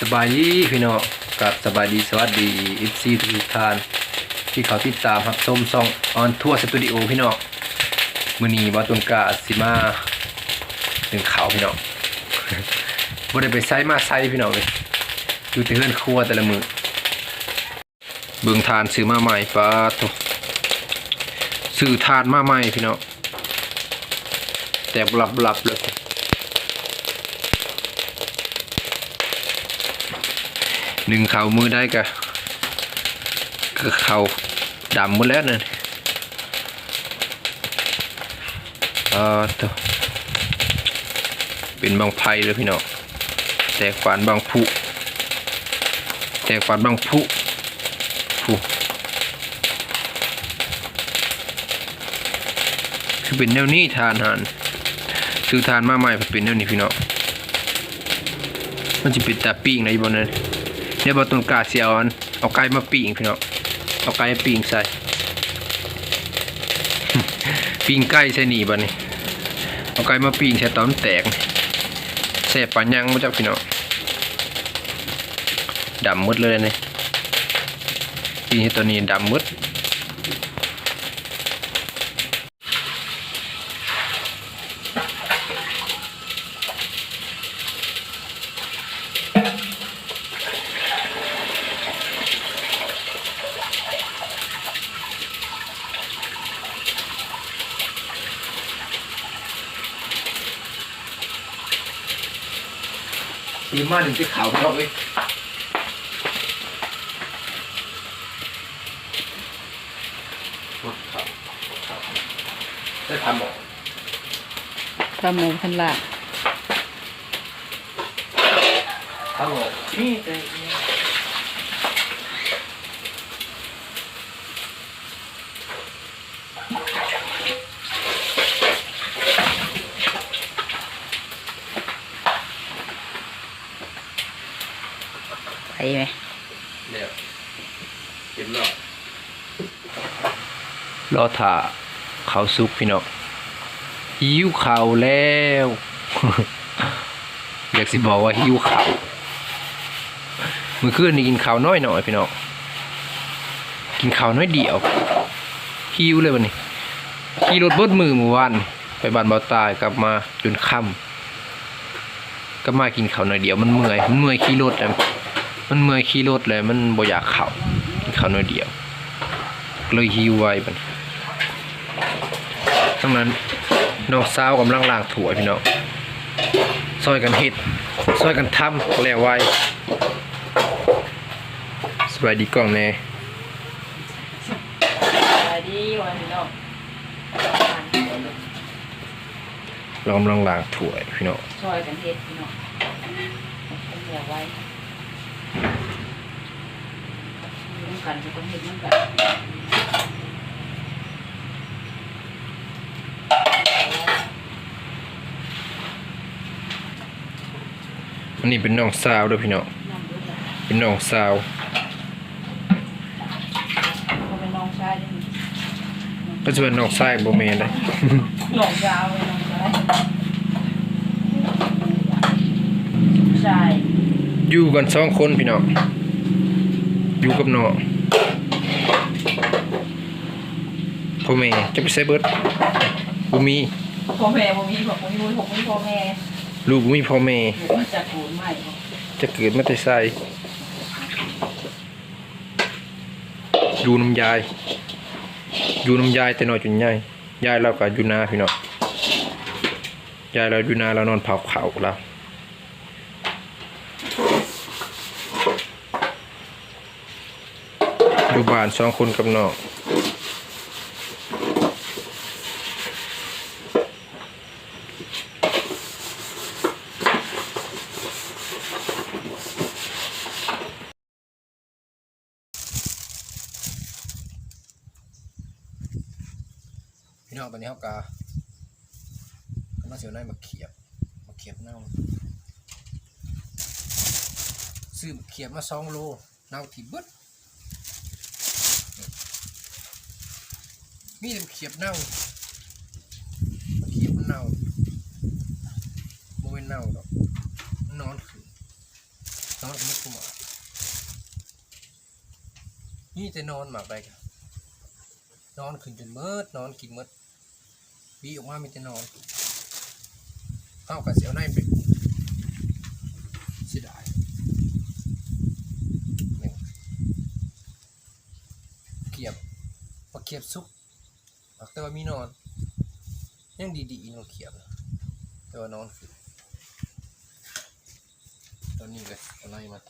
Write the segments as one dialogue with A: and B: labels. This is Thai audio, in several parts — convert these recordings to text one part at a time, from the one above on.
A: สบายดีพี่น้องกับสบายดีสวัสดีอีซีทุกท่านที่เขาติดตามรับชมช่องออนทัวร์สตูดิโอพี่น้องมือนีบ่ตุนกาสิมาถึงเขาพี่น้องบ่ได้ไปไซมาไซพี่น้องเลยอยู่แต่เฮือนครัวแต่ละมือเบิ่งทานซื้อมาใหม่ปาโตซื้อทานมาใหม่พี่น้องแต่บลับลับๆเลย หนึ่งเข่ามือได้กะก็เข่าดำหมดแล้วนั่นเออตัวเป็นบางไพ่เลยพี่น้องแตกฝานบางผุแตกฝานบางผุผุคือเป็นแนวนี้ทานหันซื้อทานมาใหม่เป็นแนวนี้พี่น้องมันจะเป็นตาปิ้งในบนนั้น เดี๋ยวบอตุนกาเสียเอาอันเอาไก่มาปิ้งพี่น้องเอาไก่ปิ้งใส่ปิ้งไก่ใส่หนีบ่นี่เอาไก่มาปิ้งใส่ตอนแตกนี่แซ่บปานยังมาจากพี่น้องดำมืดเลยนี่ปิ้งตัวนี้ดำมืด ดีมากถึงที่ขาวพี่น้องเอ้ยได้ทำหมด
B: ทำหมูพันลาบ
A: ทำหมดนี่
B: ไปไหม
A: เดี๋ยวเก็บรอบรอถ่าเขาวซุกพี่น้องหิวข่าวแล้วอยากสิบอกว่าหิวข่าวมื่อคืนนี่กินข้าวน้อยหน่อยพี่น้องกินข้าวน้อยเดียวหิวเลยวันนี้ขี่รถบดมือเมื่อวานไปบ้านเบาตายกลับมาจนค่ำก็มากินข้าวน้อยเดียวมันเมื่อยมันเมื่อยขี่รถอะ มันเมื่อยขี่รถเลยมันบ่อยากเข่ากินข้าวน้อยเดียว เลยหิวไว้บัดนี้ทั้งนั้นน้องสาวกำลังล้างถั่วยพี่น้องซอยกันเฮ็ดซอยกันทำแล้วไว้สบายดีกล้องแน่
B: ไปดีวันนี้เนาะ
A: เรากำลังล้างถั่วยพี่น้อง
B: ซอยกันเฮ็ดพี่เนาะเอาเหนียวไว้น้ำ กันจะต้องเฮ็ดน้ำกัน
A: อันนี้เป็นน้องสาวเด้วยพี่น้อง
B: น้ำด้วยกัน
A: เป็นน้องสาว
B: เขาเป็นน้องชายนี่
A: ก็จะเป็นน้องชายบ่แม่นได้
B: น้องยาวเลยน้องชายชาย
A: อยู่กันสองคนพี่น้องอยู่กับน้อง พ่อแม่จะไปใส่เบิดบ่มี
B: พ่อแม่บ่มีพ่อบ่มีผมมีพ่อแม่
A: ลูกบ่มีพ่อแม่
B: อยู่มาจากโขนใหม่บ่
A: จะเกิดมาแต่ไสอยู่น้ำยายอยู่น้ำยายแต่น้อยจนใหญ่ยายเราก็อยู่นาพี่น้องยายเราอยู่นาเรานอนเผาเขาเราอยู่บ้านสองคนกับน้อง น้องตอนนี้เขากากำลังเสียวในมาเขียบมาเขียบเน่าซื้อมาเขียบมาสองโลเน่าที่เบิดมีแต่เขียบเน่าเขียบนเน่าโมเป็นเน่าดอกนอนขึ้นนอนมุดขึ้นมานี่จะนอนหมากไปกันนอนขึ้นจนเมิดนอนกินเมิด บีออกมามีแต่นอนเข้ากับเสียวในไปเสียดายเกียบพอเกียบซุกแต่ว่ามีนอน ยังดีๆนอนเขียบนะแต่ว่านอนคือตอนนี้เลยอะไรมา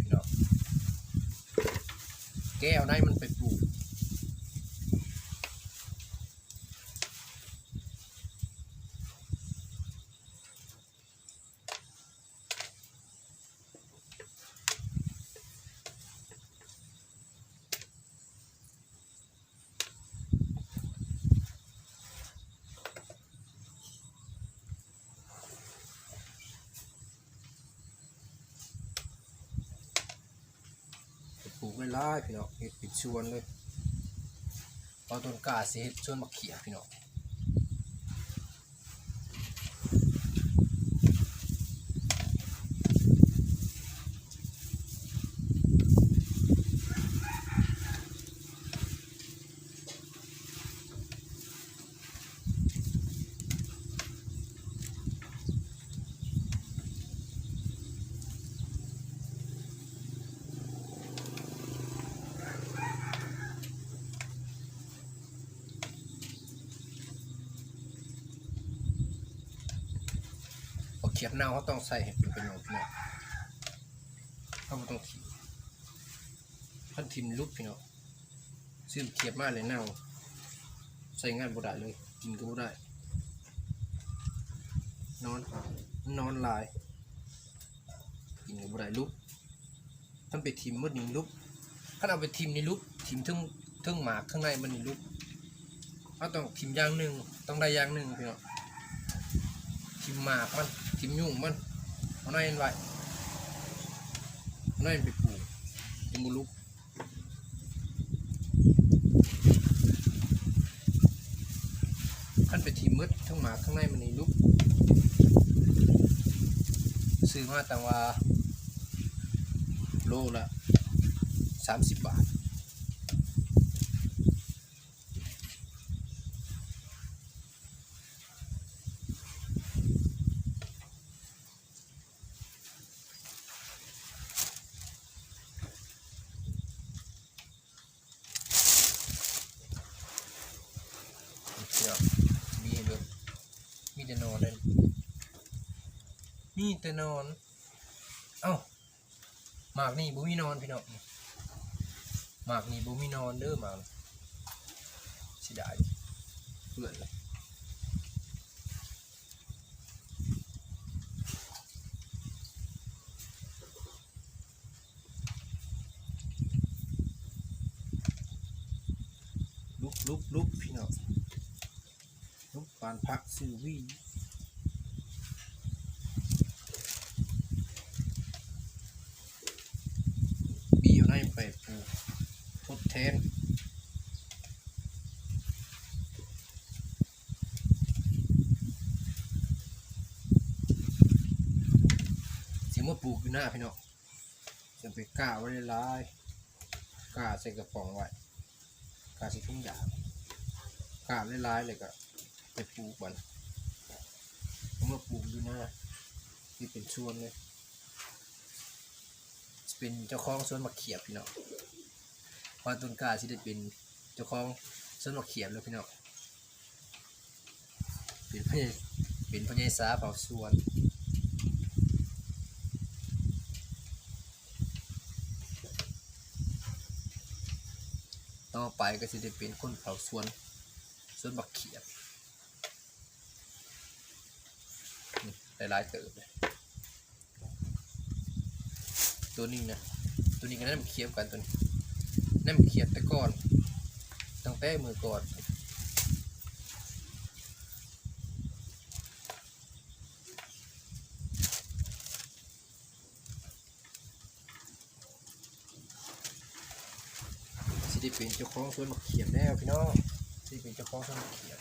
A: พี่นองแก้วในมันไปปลูก ลูกไม่ร้ายพี่น้องเห็ดปิดชวนเลยเอาต้นกาสิเห็ดชวนมาเขี่ยพี่น้อง เน่าเขาต้องใส่เห็ดเป็นประโยชน์พี่น้องเขาบ่ต้องทิมท่านทิมลุกพี่น้องซื้อเขียบมาเลยเน่า ใส่งานบ่ได้เลย กินก็บ่ได้ นอน นอนลาย กินก็บ่ได้ลุกท่านไปทิมมืดนี่งลุกถ้าเอาไปทิมนี่ลุกทิมทึ่งทึ่งหมากข้างในมันนี่ลุกเขาต้องทิมอย่างหนึ่งต้องได้อย่างหนึ่งพี่น้องทิมหมากมัน ทิมยุ่งมันเอาหน่อยไว้เอาหน่อยไปปลูกยังบุลุกขั้นไปทิมมืดทั้งหมาข้างในมันนี่ลุกซื้อมาแต่ว่าโลละสามสิบบาท เดี๋ยวมีให้เบิ่งมีแต่นอนเลยมี แต่นอน เอ้าหมากนี่บ่มีนอนพี่น้องหมากนี่บ่มีนอนเด้อหมากสิได้เปื่อยเลยลุกลุกลุกพี่น้องลูกปานพักซื้อวีบีอยู่ในไปปลูกทดแทนสิมาปลูกอยู่ หน้าพี่น้องจะไปกล้าไว้ในร้ายกล้าใส่กระป๋องไว้กล้าใส่ทุ่งยางกล้าในร้ายเลยก็ไปปลูกมันผมมาปลูกอยู่หน้าที่เป็นชวนเลยจะเป็นเจ้าของสวนมะเขียบพี่น้องพอต้นกล้าที่ได้เป็นเจ้าของสวนมะเขียบแล้วพี่น้องเป็นพญเป็นพญาสาเผาสวน ต่อไปก็จะได้เป็นคนเผาสวนสวนบักเขียบหลายๆเติบเลยตัวนี้นะตัวนี้ก็นั่นเคียบกันตัวนี้นั่นเคียบแต่ก่อนตั้งแต่มือก่อน สิได้เป็นเจ้าของสวนมะเขียบแล้วพี่น้องสิได้เป็นเจ้าของสวนมะเขียบม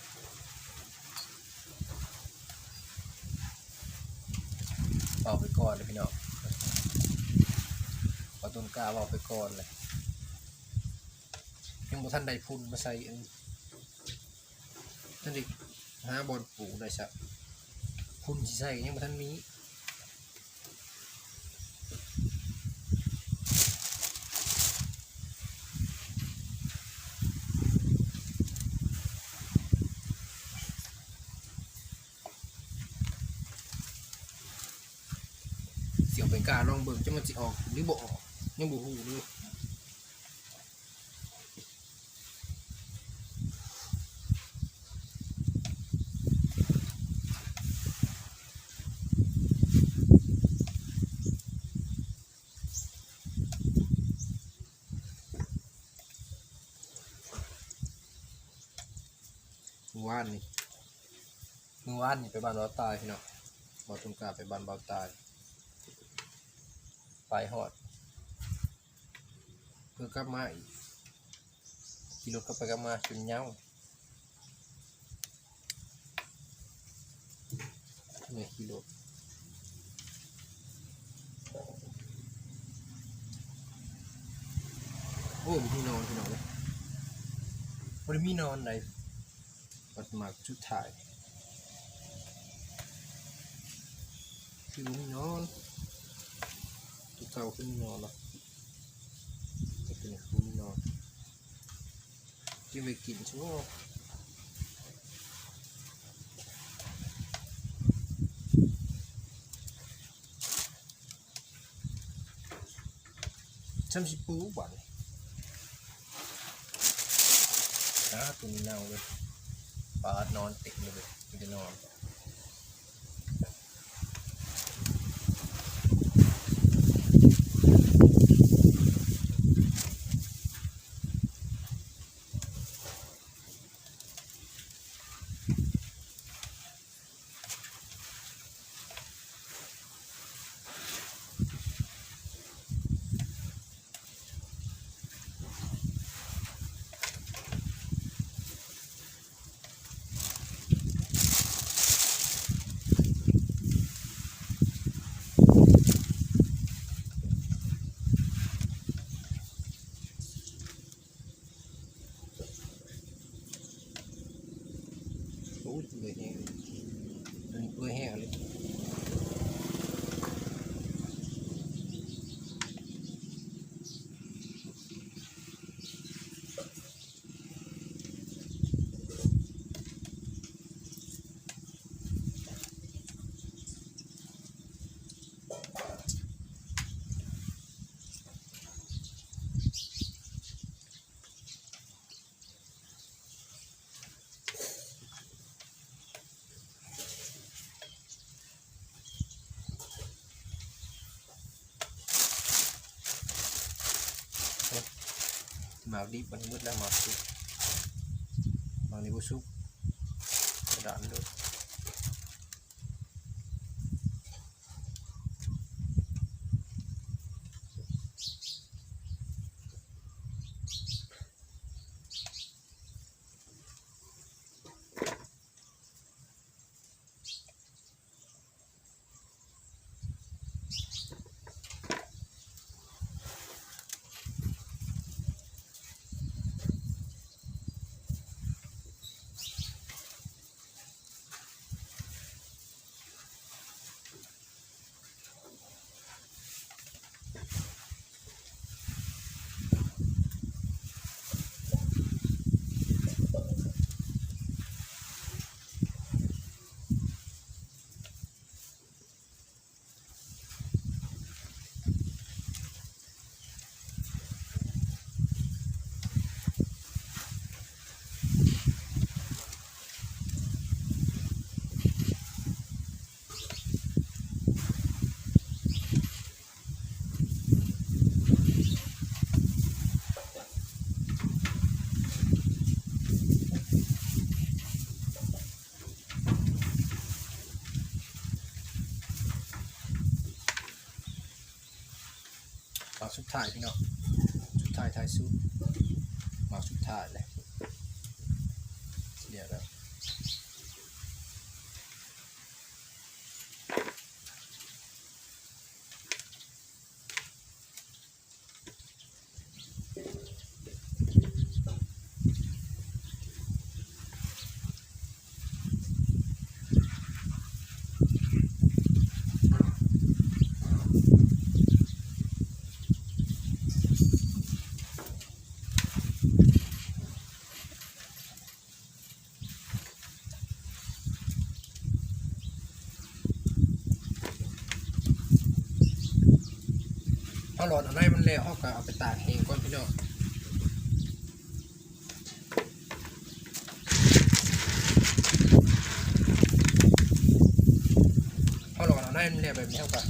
A: เอาไปก่อนเลยพี่น้องเอาต้นกล้าเอาไปก่อนเลยยังบ่ทันได้พุ่นมาใส่อันนั่นดิหาบอลปลูกได้สักพุ่นสิใส่ยังบ่ทันมีเสียวไปก ล้าลองเบิ่งจะมันสิออกหรือบ่ออกยังบ่ฮู้เลยเมื่อวานนี่เมื่อวานนี่ไปบ้านเบาตายพี่น้องบ่ต้นกล้าไปบ้านเบาตายไป หอดเพื่อกลับมาอีกขี่รถกลับไปกลับมาจนเหย้าเนี่ยขี่รถโอ้มีที่นอนที่นอนเลยบริมีนอนไหนปัดมาชุดถ่ายคือบ่มีนอน ทุกเช้าขึ้นนอนแล้วจะเป็นขึ้นนอนที่ไปกินชั่วช่ำชิปูบันนะตัวนี้เน่าเลยปลานอนติดเลยมันจะนอน โอ้ยเปื่อยแห้งอันนี้เปื่อยแห้งเลยห มากดิบมันมืดแล้วหมากซุกหมากนี้บุซุกก สุดท้ายพี่น้องสุดท้ายท้ายสุดหมากสุดท้ายเลย อดเอาได้มันแล้วเขาก็เอาไปตากเองก่อนพี่น้องเขาหลอดเอาได้มันแล้วแบบนี้เขาก็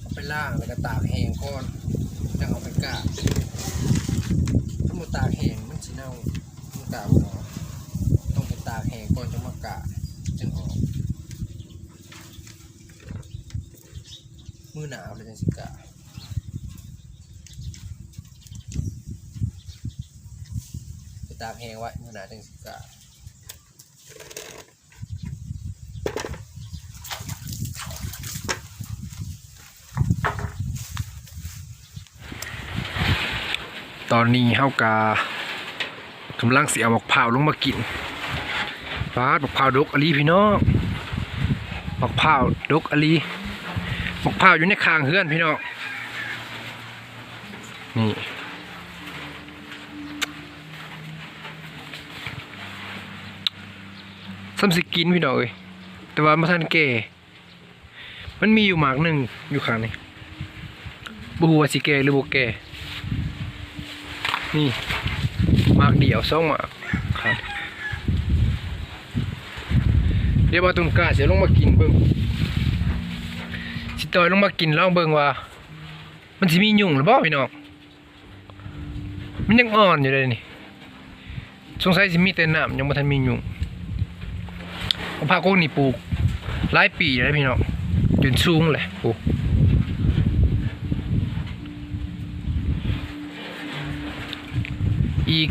A: เอาไปล่างแล้วก็ตากแห้งก่อนแล้วเอาไปกาถ้ามันตากแห้งมันสิเน่ามันกาดบ่ออต้องไปตากแห้งก่อนจะมากาจึงออกมือหนาวเลยจังสิกาก แห้งไว้มือหนาวจังสิกะตอนนี้เฮากากำลังเสียหมกเผาลงมากินฟาดหมกเผาดกอลีพี่น้องหมกเผาดกอลีมะพร้าอยู่ในคางเฮือนพี่น้อง ซ้ำสิกินพี่น้องเอ้ยแต่ว่ามาทันแก่มันมีอยู่หมากหนึ่งอยู่ข้างนี้บูว่าสิแก่หรือบ่แก่นี่หมากเดี่ยวสองหมากครับเดี๋ยวมาตุนกาเสียลงมากินเบิ่งสิตอยลงมากินลองเบิ่งว่า มันสิมียุงหรือบ่าพี่น้องมันยังอ่อนอยู่เลยนี่สงสัยสิมีแต่น้ำยังบ่ทันมียุง มะพร้าโกนี่ปลูกหลายปีแล้วพี่น้องจนสูงแหละปลูกอีก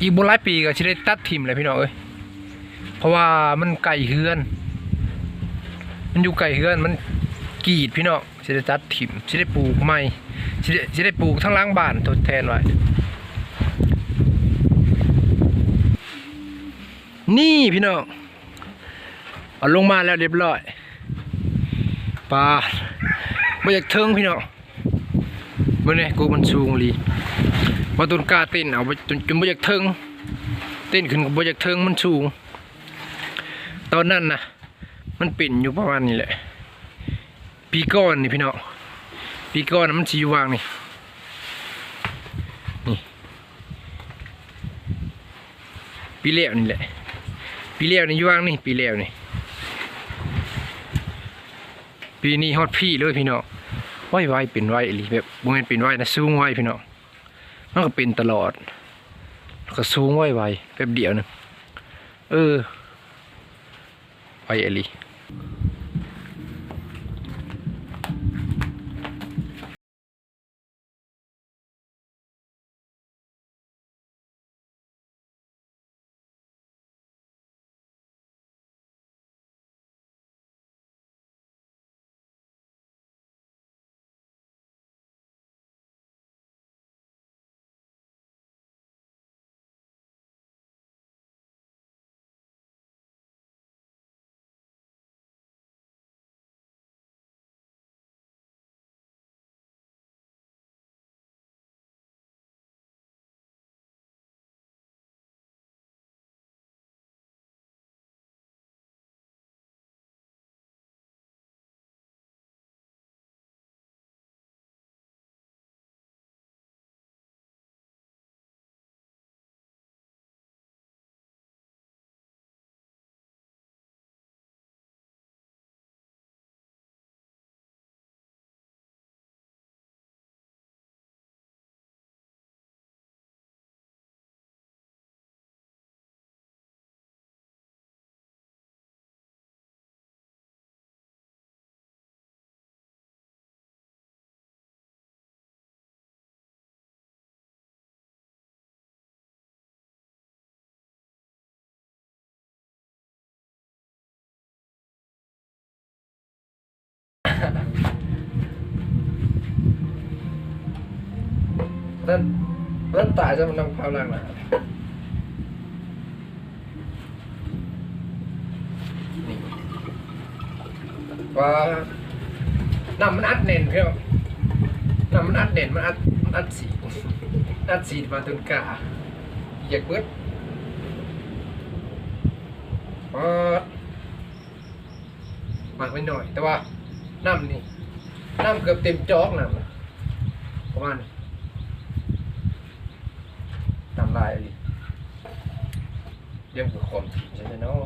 A: อีกบ่หลายปีก็สิได้ตัดทิ่มเลยพี่น้องเอ้ยเพราะว่ามันไก่เฮือน มันอยู่ไก่เฮือนมันกรีดพี่น้องสิได้ตัดถิ่มสิได้ปลูกใหม่สิได้สิได้ปลูกทั้งล้างบ้านทดแทนไว้นี่พี่น้อง เอาลงมาแล้วเรียบร้อยปลาไม่อยากเทิงพี่น้องมื่อนี้กูมันสูงลีมาต้นกาเต้นเอาไปจนจนไม่อยากเทิงเต้นขึ้นกับไม่อยากเทิงมันสูง ตอนนั้นนะมันปิ่นอยู่ประมาณนี้แหละปีก้อนนี่พี่น้องปีก้อนมันสีวางนี่นี่ปีเลี้ยวนี่แหละปีเลี้ยวนี่อยู่วางนี่ปีเลี้ยวนี่ ปีนี้ฮอดพี่เลยพี่น้องไว้ไว้เป็นไว้อีหลีแบบบ่แม่นเป็นไว้นะสูงไว้พี่น้องมันก็เป็นตลอดก็สูงไว้ไว้แป๊บเดียวหนึงเออไว้อีหลีนั่นนั่นตายจะไร นั่งพาวล่างนะนี่ว่านำมันอัดเน่นเพียวนำมันอัดเน่นมันอัดมันอัดสีอัดสีมาจนกาอยากเบิดว่าหมักไปหน่อย แต่ว่าน้ำนี่น้ำเกือบเต็มจอกน้ำน่ะประมาณนี้ตาม ลายเลยเรียกบุคคลใช่ไหมเนาะ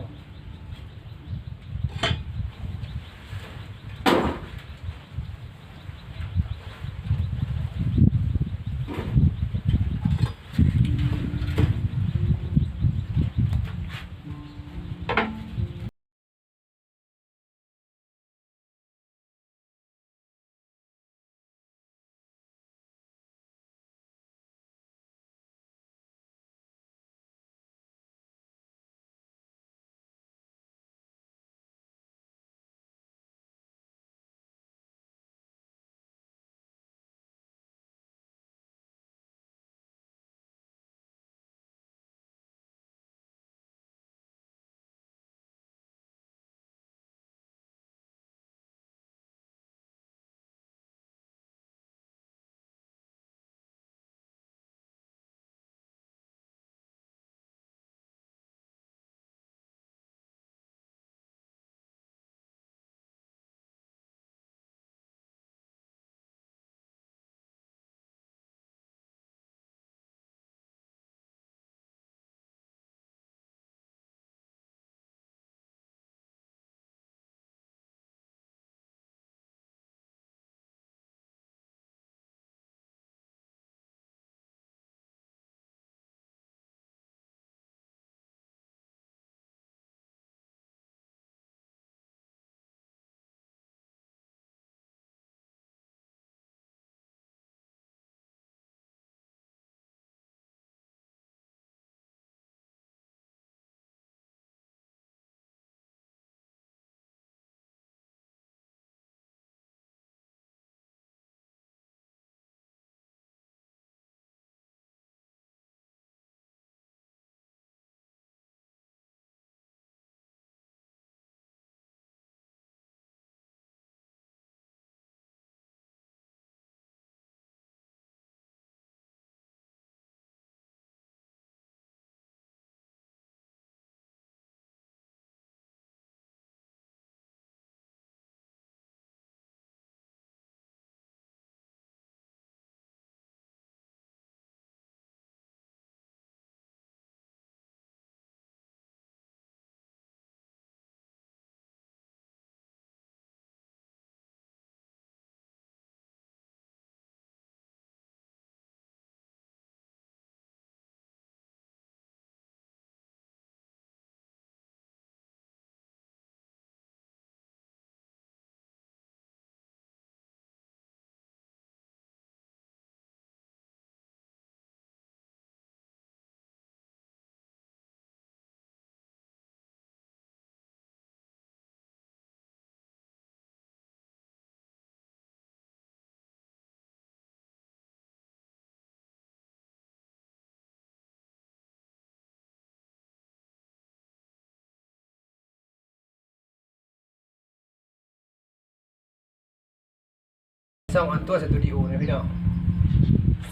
A: ช่องอันตัวสตูดิโอนะพี่น้อง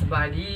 A: สบายดี